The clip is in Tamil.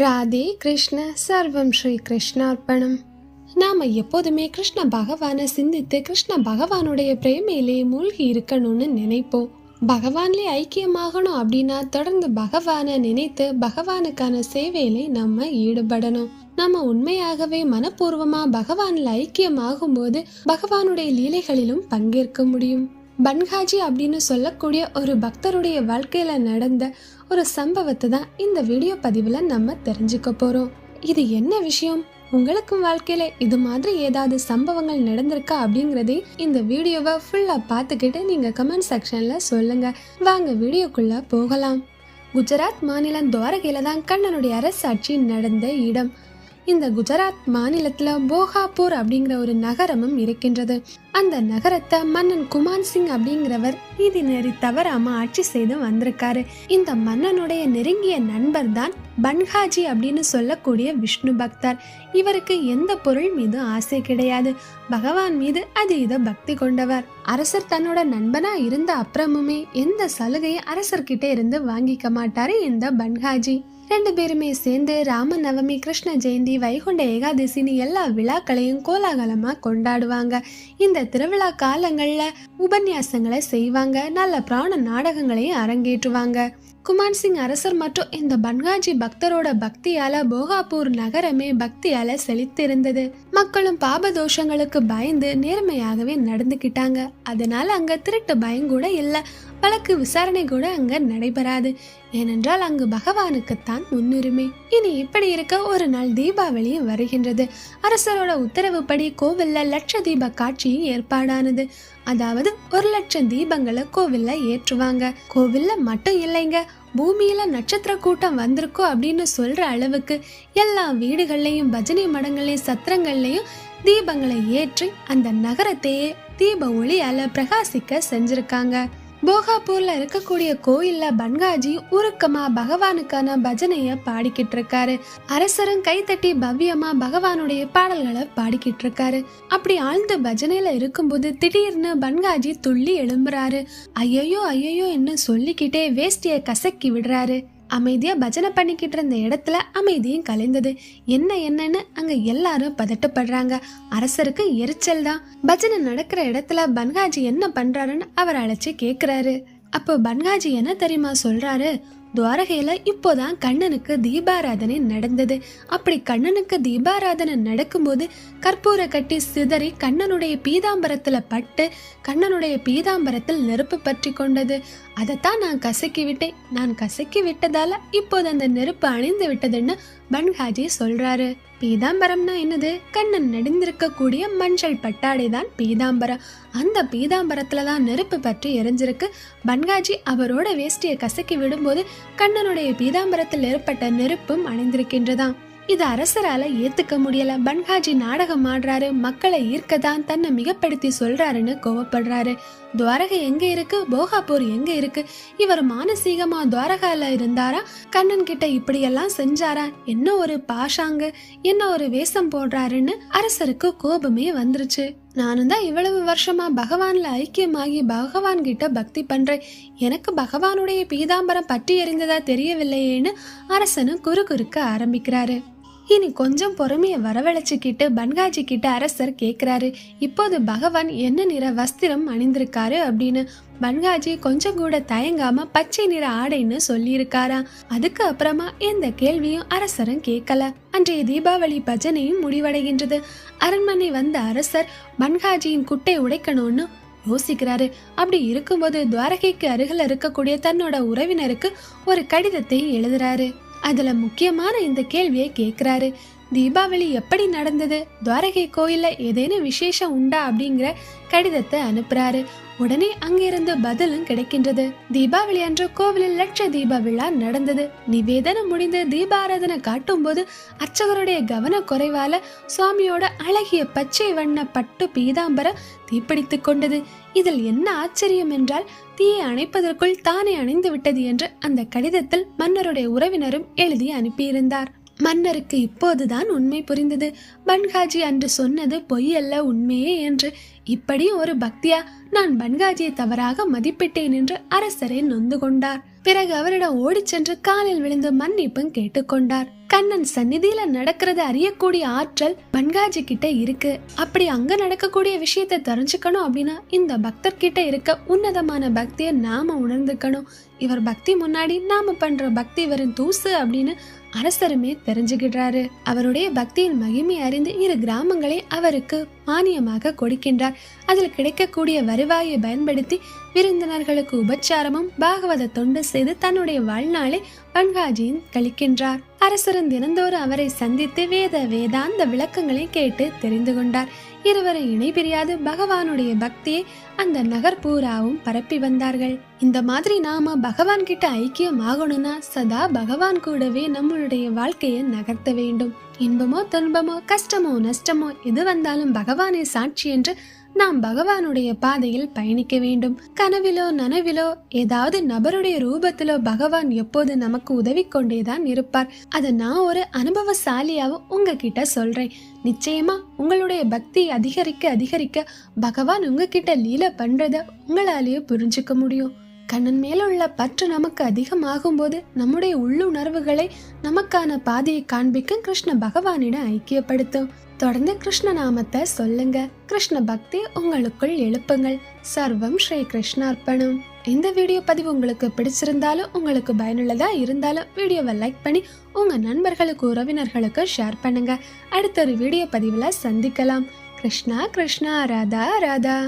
ராதே கிருஷ்ண சர்வம் ஸ்ரீ கிருஷ்ணார்ப்பணம். நாம் எப்போதுமே கிருஷ்ண பகவானை சிந்தித்து கிருஷ்ண பகவானுடைய பிரேமையிலே மூழ்கி இருக்கணும்னு நினைப்போம். பகவான்லே ஐக்கியமாகணும் அப்படின்னா தொடர்ந்து பகவானை நினைத்து பகவானுக்கான சேவையிலே நம்ம ஈடுபடணும். நம்ம உண்மையாகவே மனப்பூர்வமாக பகவானில் ஐக்கியமாகும் போது பகவானுடைய லீலைகளிலும் பங்கேற்க முடியும். பன்ஹாஜி அப்படின்னு சொல்லக்கூடிய ஒரு பக்தருடைய வாழ்க்கையில நடந்த ஒரு சம்பவத்தை தான் இந்த வீடியோ பதிவில் நம்ம தெரிஞ்சுக்க போறோம். இது என்ன விஷயம்? உங்களுக்கும் வாழ்க்கையில இது மாதிரி ஏதாவது சம்பவங்கள் நடந்திருக்கா அப்படிங்கிறதே இந்த வீடியோவை ஃபுல்லா பார்த்துக்கிட்டு நீங்க கமெண்ட் செக்ஷன்ல சொல்லுங்க. வாங்க வீடியோக்குள்ள போகலாம். குஜராத் மாநிலம் துவாரகையில தான் கண்ணனுடைய அரசாட்சி நடந்த இடம். இந்த குஜராத் மாநிலத்துல போகாப்பூர் அப்படிங்கிற ஒரு நகரமும் இருக்கின்றது. அந்த நகரத்தை மன்னன் குமான் சிங் அப்படிங்கிறவர் நீதி நெறி தவறாம ஆட்சி செய்து வந்திருக்காரு. இந்த மன்னனுடைய நெருங்கிய நண்பர் தான் பன்ஹாஜி அப்படின்னு சொல்லக்கூடிய விஷ்ணு பக்தர். இவருக்கு எந்த பொருள் மீது ஆசை கிடையாது. பகவான் மீது அதீத பக்தி கொண்டவர். அரசர் தன்னோட நண்பனா இருந்த அப்புறமுமே எந்த சலுகையை அரசர்கிட்ட இருந்து வாங்கிக்க மாட்டாரு இந்த பன்ஹாஜி. ரெண்டு பேருமே சேர்ந்து ராம நவமி கிருஷ்ண ஜெயந்தி வைகுண்ட ஏகாதசின்னு எல்லா விழாக்களையும் கோலாகலமா கொண்டாடுவாங்க. இந்த திருவிழா காலங்கள்ல உபன்யாசங்களை செய்வாங்க. நல்ல பிராண நாடகங்களையும் அரங்கேற்றுவாங்க. குமார் சிங் அரசர் மற்றும் இந்த பன்காஜி பக்தரோட பக்தியால போகாப்பூர் நகரமே பக்தியால செழித்திருந்தது. மக்களும் பாப தோஷங்களுக்கு பயந்து நேர்மையாகவே நடந்துக்கிட்டாங்க அதனால அங்க திருட்டு பயம் கூட இல்ல. வழக்கு விசாரணை கூட அங்க நடைபெறாது. ஏனென்றால் அங்கு பகவானுக்குத்தான் முன்னுரிமை. இனி இப்படி இருக்க ஒரு நாள் தீபாவளியும் வருகின்றது. அரசரோட உத்தரவுப்படி கோவில்ல லட்ச தீப காட்சியும் ஏற்பாடானது. அதாவது ஒரு லட்சம் தீபங்களை கோவில்ல ஏற்றுவாங்க. கோவில்ல மட்டும் இல்லைங்க பூமியில் நட்சத்திர கூட்டம் வந்திருக்கோ அப்படின்னு சொல்கிற அளவுக்கு எல்லா வீடுகள்லையும் பஜனை மடங்கள்லையும் சத்திரங்கள்லையும் தீபங்களை ஏற்றி அந்த நகரத்தையே தீப ஒளியால் பிரகாசிக்க செஞ்சுருக்காங்க. போகாப்பூர்ல இருக்கக்கூடிய கோயில்ல பன்காஜி உருக்கமா பகவானுக்கான பஜனைய பாடிக்கிட்டு இருக்காரு அரசரும் கைத்தட்டி பவ்யமா பகவானுடைய பாடல்களை பாடிக்கிட்டு இருக்காரு அப்படி ஆழ்ந்த பஜனையில இருக்கும்போது திடீர்னு பன்காஜி துள்ளி எழும்புறாரு. ஐயையோ ஐயையோ என்ன சொல்லிக்கிட்டே வேஷ்டிய கசக்கி விடுறாரு. அமைதியாக பஜனை பண்ணிக்கிட்டு இருந்த இடத்துல அமைதியும் கலைந்தது. என்ன என்னன்னு அங்கே எல்லாரும் பதட்டப்படுறாங்க. அரசருக்கு எரிச்சல் தான். பஜனை நடக்கிற இடத்துல பன்காஜி என்ன பண்ணுறாருன்னு அவர் அழைச்சி கேட்குறாரு அப்போ பன்காஜி என்ன தெரியுமா சொல்கிறாரு துவாரகையில இப்போதான் கண்ணனுக்கு தீபாராதனை நடந்தது. அப்படி கண்ணனுக்கு தீபாராதனை நடக்கும்போது கற்பூர கட்டி சிதறி கண்ணனுடைய பீதாம்பரத்துல பட்டு கண்ணனுடைய பீதாம்பரத்தில் நெருப்பு பற்றி கொண்டது. அதைத்தான் நான் கசக்கி விட்டேன். நான் கசக்கி விட்டதால இப்போது அந்த நெருப்பு அணிந்து விட்டதுன்னு பன்ஹாஜி சொல்றாரு பீதாம்பரம்னா என்னது? கண்ணன் நடிந்திருக்கக்கூடிய மஞ்சள் பட்டாடை தான் பீதாம்பரம். அந்த பீதாம்பரத்துல தான் நெருப்பு பற்றி எரிஞ்சிருக்கு. பன்காஜி அவரோட வேஷ்டியை கசக்கி விடும்போது கண்ணனுடைய பீதாம்பரத்தில் ஏற்பட்ட நெருப்பும் அணிந்திருக்கின்றதாம். இது அரசரால ஏத்துக்க முடியல. பன்ஹாஜி நாடகம் ஆடுறாரு. மக்களை ஈர்க்க தான் தன்னை மிகப்படுத்தி சொல்றாருன்னு கோவப்படுறாரு. துவாரகை எங்க இருக்கு? போகாப்பூர் எங்க இருக்கு? இவர் மானசீகமா துவாரகால இருந்தாரா? கண்ணன் கிட்ட இப்படியெல்லாம் செஞ்சாரா? என்ன ஒரு பாஷாங்க? என்ன ஒரு வேஷம் போடுறாருன்னு அரசருக்கு கோபமே வந்துருச்சு. நானும் தான் இவ்வளவு வருஷமா பகவான்ல ஐக்கியமாகி பகவான் கிட்ட பக்தி பண்றேன். எனக்கு பகவானுடைய பீதாம்பரம் பற்றி எறிந்ததா தெரியவில்லையேன்னு அரசனும் குறு குறுக்க ஆரம்பிக்கிறாரு. இனி கொஞ்சம் பொறுமையை வரவழைச்சுக்கிட்டு பன்காஜி கிட்ட அரசர் கேட்குறாரு இப்போது பகவான் என்ன நிற வஸ்திரம் அணிந்திருக்காரு அப்படின்னு பன்காஜி கொஞ்சம் கூட தயங்காம பச்சை நிற ஆடைன்னு சொல்லியிருக்காரா. அதுக்கு அப்புறமா எந்த கேள்வியும் அரசரும் கேட்கல அன்றைய தீபாவளி பஜனையும் முடிவடைகின்றது. அரண்மனை வந்த அரசர் பன்காஜியின் குட்டை உடைக்கணும்னு யோசிக்கிறாரு. அப்படி இருக்கும்போது துவாரகைக்கு அருகில் இருக்கக்கூடிய தன்னோட உறவினருக்கு ஒரு கடிதத்தை எழுதுறாரு. அதில் முக்கியமான இந்த கேள்வியை கேட்குறாரு தீபாவளி எப்படி நடந்தது? துவாரகை கோயிலில் ஏதேனும் விசேஷம் உண்டா? அப்படிங்கிற கடிதத்தை அனுப்புறாரு. உடனே அங்கிருந்து பதிலும் கிடைக்கின்றது. தீபாவளி அன்று கோவிலில் லட்ச தீப விழா நடந்தது. நிவேதனம் முடிந்து தீபாராதனை காட்டும் போது அர்ச்சகருடைய கவன குறைவால சுவாமியோட அழகிய பச்சை வண்ண பட்டு பீதாம்பரம் தீப்பிடித்து கொண்டது. இதில் என்ன ஆச்சரியம் என்றால் தீயை அணைப்பதற்குள் தானே அணைந்து விட்டது என்று அந்த கடிதத்தில் மன்னருடைய உறவினரும் எழுதி அனுப்பியிருந்தார். மன்னருக்கு இப்போதுதான் உண்மை புரிந்தது. பன்காஜி அன்று சொன்னது பொய்யல்ல உண்மையே என்று. இப்படி ஒரு பக்தியா நான் பன்காஜியை தவறாக மதிப்பிட்டேன் என்று அரசரே நொந்து கொண்டார். பிறகு அவரிடம் ஓடிச் சென்று காலில் விழுந்து மன்னிப்பும் கேட்டுக்கொண்டார் கண்ணன் சந்நிதியில நடக்கிறத அறியக்கூடிய ஆற்றல் பன்காஜி கிட்ட இருக்கு. அப்படி அங்க நடக்கக்கூடிய விஷயத்த தெரிஞ்சுக்கணும் அப்படின்னா இந்த பக்தர் கிட்ட இருக்க உன்னதமான பக்தியை நாம உணர்ந்துக்கணும். இவர் பக்தி முன்னாடி நாம பண்ற பக்தி வெறும் தூசு அப்படின்னு அரசருமே தெரிஞ்சுக்கிடுறாரு அவருடைய பக்தியின் மகிமை அறிந்து இரு கிராமங்களை அவருக்கு மானியமாக கொடுக்கின்றார். அதில் கிடைக்கக்கூடிய வருவாயை பயன்படுத்தி விருந்தினர்களுக்கு உபச்சாரமும் பாகவத தொண்டு செய்து தன்னுடைய வாழ்நாளை பன்காஜியின் கழிக்கின்றார். அரசரன் தினந்தோறும் அவரை சந்தித்து வேத வேதாந்த விளக்கங்களை கேட்டு தெரிந்து கொண்டார். இருவரை இணைபிரியாது பகவானுடைய பக்தியை அந்த நகர் பூராவும் பரப்பி வந்தார்கள். இந்த மாதிரி நாம பகவான் கிட்ட ஐக்கியம் ஆகணும்னா சதா பகவான் கூடவே நம்மளுடைய வாழ்க்கையை நகர்த்த வேண்டும். இன்பமோ துன்பமோ கஷ்டமோ நஷ்டமோ எது வந்தாலும் பகவானே சாட்சி என்று நாம் பகவானுடைய பாதையில் பயணிக்க வேண்டும். கனவிலோ நனவிலோ ஏதாவது நபருடைய ரூபத்திலோ பகவான் எப்போது நமக்கு உதவி கொண்டேதான் இருப்பார். அதை நான் ஒரு அனுபவசாலியாவும் உங்ககிட்ட சொல்றேன். நிச்சயமா உங்களுடைய பக்தி அதிகரிக்க அதிகரிக்க பகவான் உங்ககிட்ட லீல பண்றத உங்களாலேயே புரிஞ்சுக்க முடியும். கண்ணன் மேல உள்ள பற்று நமக்கு அதிகமாகும் போது நம்முடைய உள்ளுணர்வுகளை நமக்கான பாதையை காண்பிக்கும் கிருஷ்ண பகவானிடம் ஐக்கியப்படுத்தும். தொடர்ந்து கிருஷ்ண நாமத்தை சொல்லுங்க. கிருஷ்ண பக்தி உங்களுக்குள் எழுப்புங்கள். சர்வம் ஸ்ரீ கிருஷ்ணார்ப்பணம். இந்த வீடியோ பதிவு உங்களுக்கு பிடிச்சிருந்தாலும் உங்களுக்கு பயனுள்ளதா இருந்தாலும் வீடியோவை லைக் பண்ணி உங்க நண்பர்களுக்கு உறவினர்களுக்கு ஷேர் பண்ணுங்க. அடுத்த ஒரு வீடியோ பதிவுல சந்திக்கலாம். கிருஷ்ணா கிருஷ்ணா ராதா ராதா.